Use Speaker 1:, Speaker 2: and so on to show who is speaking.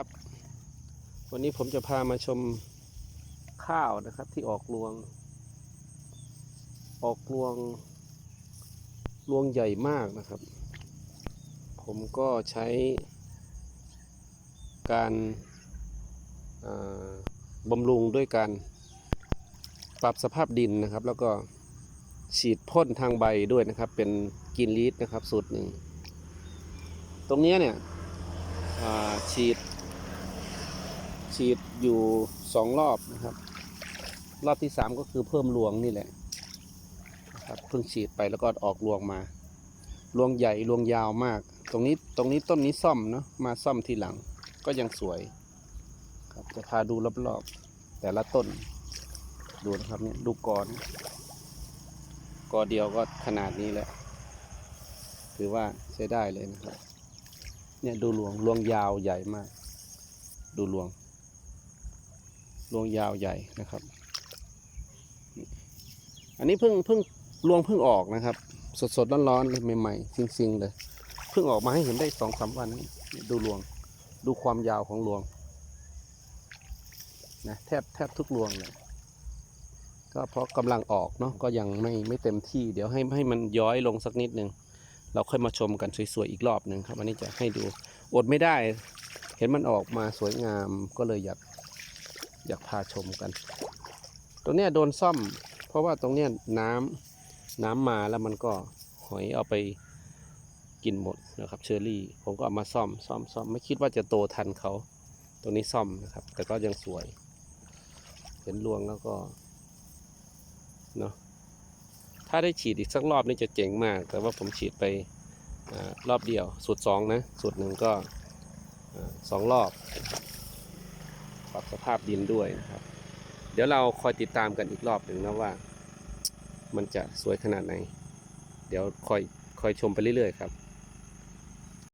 Speaker 1: ครับ วันนี้ผมจะพามาชมข้าวนะครับ ที่ออกรวง ออกรวงรวงใหญ่มากนะครับ ผมก็ใช้การบำรุงด้วยการปรับสภาพดินนะครับ แล้วก็ฉีดพ่นทางใบด้วยนะครับ เป็นกินลีดนะครับสูตรหนึ่ง ตรงนี้เนี่ยฉีด ฉีดอยู่สองรอบนะครับ รอบที่สามก็คือเพิ่มรวงนี่แหละครับเพิ่งฉีดไปแล้วก็ออกรวงมา รวงใหญ่รวงยาวมาก ตรงนี้ตรงนี้ต้นนี้ซ่อมเนาะมาซ่อมทีหลังก็ยังสวยครับจะพาดูรอบๆแต่ละต้น ดูนะครับเนี่ยดูกอนกอเดียวก็ขนาดนี้แหละถือว่าใช้ได้เลยนะครับ เนี่ยดูรวงรวงยาวใหญ่มาก ดูรวง รวงยาวใหญ่นะครับ อันนี้เพิ่งเพิ่งรวงเพิ่งออกนะครับ สดสดร้อนร้อนๆเลยใหม่ๆซิงๆเลยเพิ่งออกมาให้เห็นได้สองสามวันดูรวง ดูความยาวของรวงนะแทบแทบทุกรวงเลยก็เพราะกำลังออกเนาะก็ยังไม่ไม่เต็มที่เดี๋ยวให้ให้มันย้อยลงสักนิดนึงเราค่อยมาชมกันสวยๆอีกรอบหนึ่งครับวันนี้จะให้ดูอดไม่ได้ เห็นมันออกมาสวยงามก็เลยอยาก อยากพาชมกัน ตรงเนี้ยโดนซ่อม เพราะว่าตรงเนี้ยน้ำน้ำมาแล้วมันก็หอยเอาไปกินหมดนะครับเชอรี่ ผมก็เอามาซ่อมซ่อมซ่อมไม่คิดว่าจะโตทันเขา ตรงนี้ซ่อมนะครับ แต่ก็ยังสวย เห็นรวงแล้วก็เนาะถ้าได้ฉีดอีกสักรอบนี่จะเจ๋งมาก แต่ว่าผมฉีดไปอรอบเดียวสูตรสองนะสูตรหนึ่งก็อสองรอบ ปรับสภาพดินด้วยนะครับ เดี๋ยวเราคอยติดตามกันอีกรอบหนึ่งนะว่า มันจะสวยขนาดไหน เดี๋ยวคอยคอยชมไปเรื่อยๆครับ